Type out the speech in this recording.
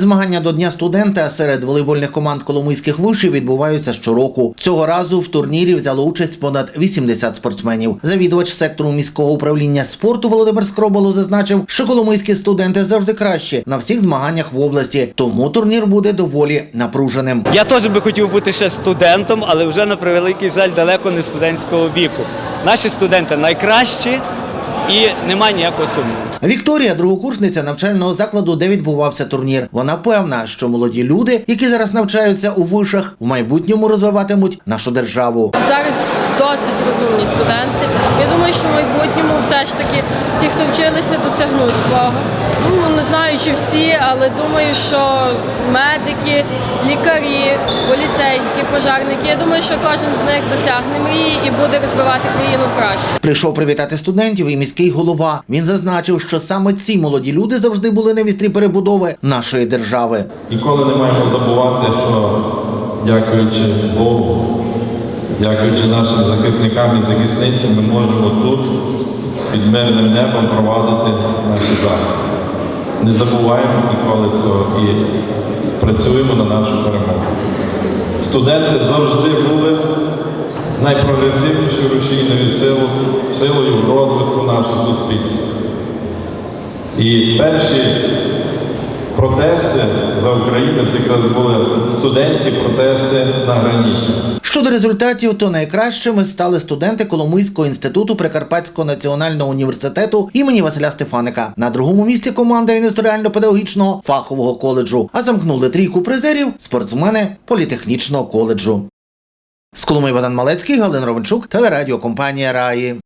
Змагання до Дня студента серед волейбольних команд коломийських вишів відбуваються щороку. Цього разу в турнірі взяло участь понад 80 спортсменів. Завідувач сектору міського управління спорту Володимир Скроболо зазначив, що коломийські студенти завжди кращі на всіх змаганнях в області, тому турнір буде доволі напруженим. Я теж би хотів бути ще студентом, але вже на превеликий жаль далеко не студентського віку. Наші студенти найкращі і немає ніякого сумніву. Вікторія, другокурсниця навчального закладу, де відбувався турнір. Вона певна, що молоді люди, які зараз навчаються у вишах, в майбутньому розвиватимуть нашу державу. Зараз розумні студенти. Я думаю, що в майбутньому все ж таки ті, хто вчилися, досягнуть свого. Ну не знаю, чи всі, але думаю, що медики, лікарі, поліцейські, пожарники. Я думаю, що кожен з них досягне мрії і буде розвивати країну краще. Прийшов привітати студентів і міський голова. Він зазначив, що саме ці молоді люди завжди були на вістрі перебудови нашої держави. Ніколи не маємо забувати, що дякуючи Богу, дякуючи нашим захисникам і захисницям, ми можемо тут під мирним небом провадити наші заходи. Не забуваємо ніколи цього і працюємо на нашу перемогу. Студенти завжди були найпрогресивнішою рушійною силою, силою в розвитку нашого суспільства. І перші протести за Україну це якраз були студентські протести на граніті. Щодо результатів, то найкращими стали студенти Коломийського інституту Прикарпатського національного університету імені Василя Стефаника. На другому місці команда індустріально-педагогічного фахового коледжу. А замкнули трійку призерів спортсмени політехнічного коледжу. З Коломи Богдан Малецький, Галина Ровенчук, телерадіокомпанія Раї.